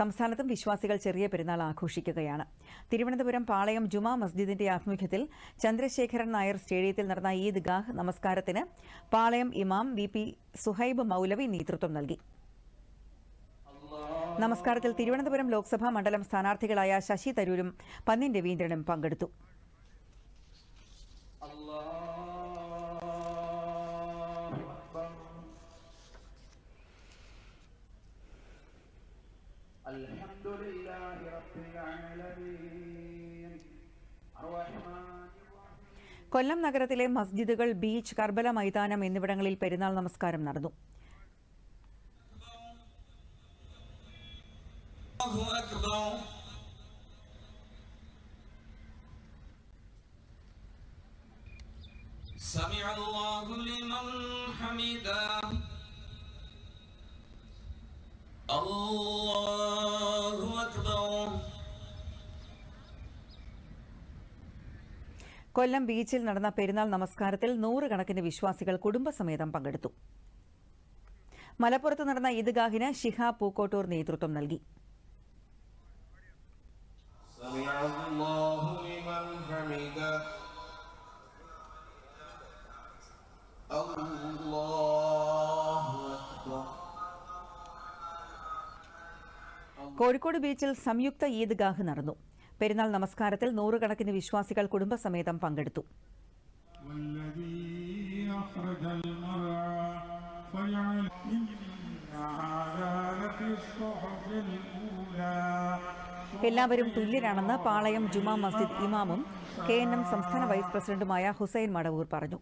സംസ്ഥാനത്തും വിശ്വാസികൾ ചെറിയ പെരുന്നാൾ ആഘോഷിക്കുകയാണ്. തിരുവനന്തപുരം പാളയം ജുമാ മസ്ജിദിന്റെ ആഭിമുഖ്യത്തിൽ ചന്ദ്രശേഖരൻ നായർ സ്റ്റേഡിയത്തിൽ നടന്ന ഈദ് ഗാഹ് നമസ്കാരത്തിന് പാളയം ഇമാം വി പി സുഹൈബ് മൗലവി നേതൃത്വം നൽകി. നമസ്കാരത്തിൽ തിരുവനന്തപുരം ലോക്സഭാ മണ്ഡലം സ്ഥാനാർത്ഥികളായ ശശി തരൂരും പന്നിൻ രവീന്ദ്രനും പങ്കെടുത്തു. الحمد لله رب العالمين الرحمن കൊല്ലം നഗരത്തിലെ മസ്ജിദുകൾ ബീച്ച് കർബല മൈതാനം എന്നിവിടങ്ങളിൽ പെരുന്നാൾ നമസ്കാരം നടന്നു الله أكبر سمع الله لمن حمده الله കൊല്ലം ബീച്ചിൽ നടന്ന പെരുന്നാൾ നമസ്കാരത്തിൽ നൂറുകണക്കിന് വിശ്വാസികൾ കുടുംബസമേതം പങ്കെടുത്തു. മലപ്പുറത്ത് നടന്ന ഈദ്ഗാഹിന് ഷിഹ പൂക്കോട്ടൂർ നേതൃത്വം നൽകി. കോഴിക്കോട് ബീച്ചിൽ സംയുക്ത ഈദ്ഗാഹ് നടന്നു. പെരുന്നാൾ നമസ്കാരത്തിൽ നൂറുകണക്കിന് വിശ്വാസികൾ കുടുംബസമേതം പങ്കെടുത്തു. എല്ലാവരും തുല്യരാണെന്ന് പാളയം ജുമാ മസ്ജിദ് ഇമാമും കെ എൻ എം സംസ്ഥാന വൈസ് പ്രസിഡന്റുമായ ഹുസൈൻ മടവൂർ പറഞ്ഞു.